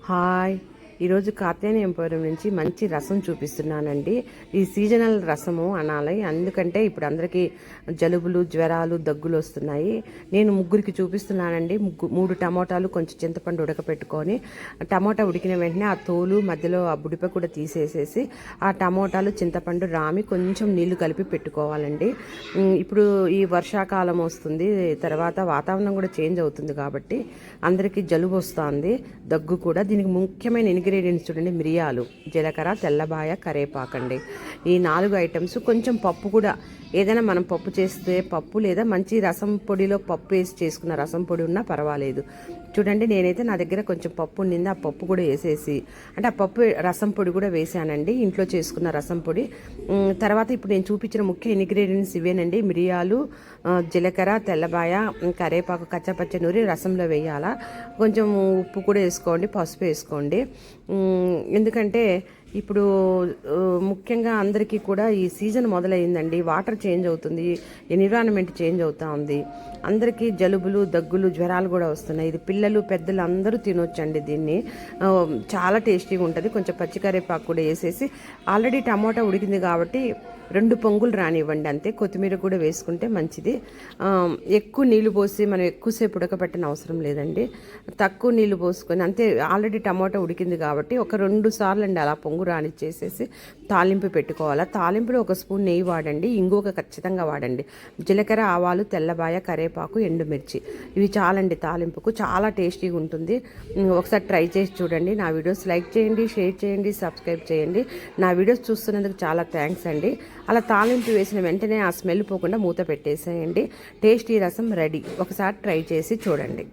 Hi. ఈరోజు Katyayani emporium నుంచి మంచి రసం చూపిస్తున్నానండి. ఈ సీజనల్ రసము అనాలి. ఎందుకంటే ఇప్పుడు అందరికీ జలుబులు జ్వరాలు దగ్గులు వస్తున్నాయి. నేను ముగ్గురికి చూపిస్తున్నానండి. ముగ్గు మూడు టమోటాలు కొంచెం చింతపండు ఉడకపెట్టుకొని టమోటా ఉడికిన వెంటనే ఆ తోలు మధ్యలో ఆ బుడిప కూడా తీసేసేసి ఆ టమోటాలు చింతపండు రామి కొంచెం నీళ్ళు కలిపి పెట్టుకోవాలండి. ఇప్పుడు ఈ వర్షాకాలం వస్తుంది. తర్వాత వాతావరణం కూడా చేంజ్ అవుతుంది కాబట్టి అందరికీ జలుబు వస్తుంది. దగ్గు కూడా దీనికి ముఖ్యమైన ఇంగ్రీడియంట్స్ చూడండి మిరియాలు జీలకర్ర తెల్లబాయ కరేపాకండి. ఈ నాలుగు ఐటమ్స్. కొంచెం పప్పు కూడా. ఏదైనా మనం పప్పు చేస్తే పప్పు లేదా మంచి రసం పొడిలో పప్పు వేసి చేసుకున్న రసం పొడి ఉన్నా పర్వాలేదు. చూడండి నేనైతే నా దగ్గర కొంచెం పప్పు ఉండింది. ఆ పప్పు కూడా వేసేసి అంటే ఆ పప్పు రసం పొడి కూడా వేసానండి. ఇంట్లో చేసుకున్న రసం పొడి. తర్వాత ఇప్పుడు నేను చూపించిన ముఖ్య ఇంగ్రీడియంట్స్ ఇవేనండి. మిరియాలు జీలకర్ర తెల్లబాయ కరేపాకు కచ్చపచ్చ నూరి రసంలో వేయాలా. కొంచెం ఉప్పు కూడా వేసుకోండి పసుపు వేసుకోండి. ఎందుకంటే ఇప్పుడు ముఖ్యంగా అందరికీ కూడా ఈ సీజన్ మొదలైందండి. వాటర్ చేంజ్ అవుతుంది ఎన్విరాన్మెంట్ చేంజ్ అవుతూ ఉంది. అందరికీ జలుబులు దగ్గులు జ్వరాలు కూడా వస్తున్నాయి. ఇది పిల్లలు పెద్దలు అందరూ తినొచ్చండి దీన్ని. చాలా టేస్టీగా ఉంటుంది కొంచెం పచ్చికరేపాకు కూడా వేసేసి ఆల్రెడీ టమాటా ఉడికింది కాబట్టి రెండు పొంగులు రానివ్వండి అంతే. కొత్తిమీర కూడా వేసుకుంటే మంచిది. ఎక్కువ నీళ్ళు పోసి మనం ఎక్కువసేపు ఉడకబెట్టని అవసరం లేదండి. తక్కువ నీళ్ళు పోసుకొని అంతే ఆల్రెడీ టమాటా ఉడికింది కాబట్టి ఒక రెండు సార్లు అండి అలా పొంగు రానిచ్చేసేసి తాలింపు పెట్టుకోవాలి. తాలింపులో ఒక స్పూన్ నెయ్యి వాడండి ఇంకొక ఖచ్చితంగా వాడండి. జీలకర్ర ఆవాలు తెల్లబాయ కరేపాకు ఎండుమిర్చి ఇవి చాలండి తాలింపుకు. చాలా టేస్టీగా ఉంటుంది. ఒకసారి ట్రై చేసి చూడండి. నా వీడియోస్ లైక్ చేయండి షేర్ చేయండి సబ్స్క్రైబ్ చేయండి. నా వీడియోస్ చూస్తున్నందుకు చాలా థ్యాంక్స్ అండి. అలా తాలింపు వేసిన వెంటనే ఆ స్మెల్ పోకుండా మూత పెట్టేసేయండి. టేస్టీ రసం రెడీ. ఒకసారి ట్రై చేసి చూడండి.